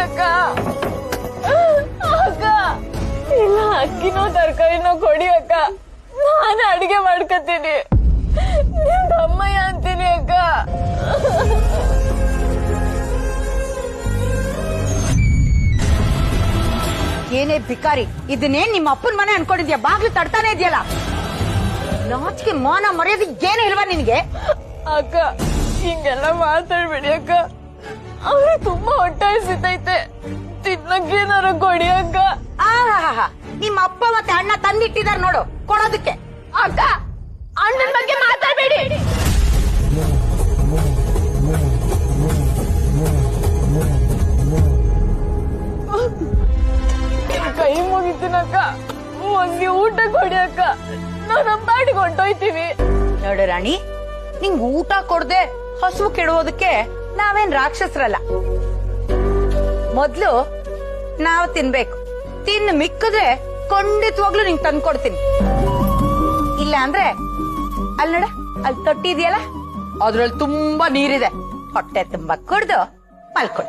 ತೆಗಿರಕ್ಕ ಅಕ್ಕ ಇಲ್ಲ ಅಕ್ಕಿನೋ ತರಕಾರಿನೋ ಕೊಡಿ ಅಕ್ಕ. ನಾನು ಅಡಿಗೆ ಮಾಡ್ಕೋತೀನಿ. ನಿಮ್ ತಮ್ಮಯ್ಯ ಅಂತೀನಿ ಅಕ್ಕ. ಏನೇ ಭಿಕಾರಿ ಇದನ್ನೇನ್ ನಿಮ್ಮ ಅಪ್ಪನ ಮನೆ ಅನ್ಕೊಂಡಿದ್ಯಾ? ಬಾಗ್ಲು ತಡ್ತಾನೆ ಇದೆಯಲ್ಲ? ನಾಚಿಕೆ ಮಾನ ಮರ್ಯಾದೆ ಏನು ಇಲ್ವಾ ನಿನ್ಗೆ? ಅಕ್ಕ ಹಿಂಗೆಲ್ಲ ಮಾತಾಡ್ಬೇಡಿ ಅಕ್ಕ. ಅವ್ರಿಗೆ ತುಂಬಾ ಹೊಟ್ಟೆ ಹಸಿತೈತೆ. ತಿನ್ನಕ್ಕೇನಾರ ಕೊಡಿ ಅಕ್ಕ. ಆಹಾಹಾ ನಿಮ್ಮ ಅಪ್ಪ ಮತ್ತೆ ಅಣ್ಣ ತಂದಿಟ್ಟಿದ್ದಾರೆ ನೋಡು ಕೊಡೋದಕ್ಕೆ. ಅಕ್ಕ ಅಣ್ಣನ ಬಗ್ಗೆ ಮಾತಾಡಬೇಡಿ. ಕೈ ಮುಗಿತೀನಕ್ಕ ಒಂದಿ ಊಟ ಕೊಡಿ ಅಕ್ಕ. ನಾವು ನಮ್ಮ ಪಾಟಿಗೆ ಹೊಂಟೋಯ್ತೀವಿ. ನೋಡು ರಾಣಿ ನಿಂಗ್ ಊಟ ಕೊಡ್ದೆ ಹಸು ಕೆಡುವುದಕ್ಕೆ ನಾವೇನ್ ರಾಕ್ಷಸರಲ್ಲ. ಮೊದ್ಲು ನಾವ್ ತಿನ್ಬೇಕು. ತಿನ್ ಮಿಕ್ಕದ್ರೆ ಖಂಡಿತವಾಗ್ಲೂ ನಿಂಗೆ ತಂದ್ಕೊಡ್ತೀನಿ ಇಲ್ಲ ಅಂದ್ರೆ ಅಲ್ಲಿ ನೋಡ, ಅಲ್ಲಿ ತೊಟ್ಟಿ ಇದೆಯಲ್ಲ ಅದ್ರಲ್ಲಿ ತುಂಬಾ ನೀರಿದೆ. ಹೊಟ್ಟೆ ತುಂಬಾ ಕುಡ್ದು ಮಲ್ಕೊಡು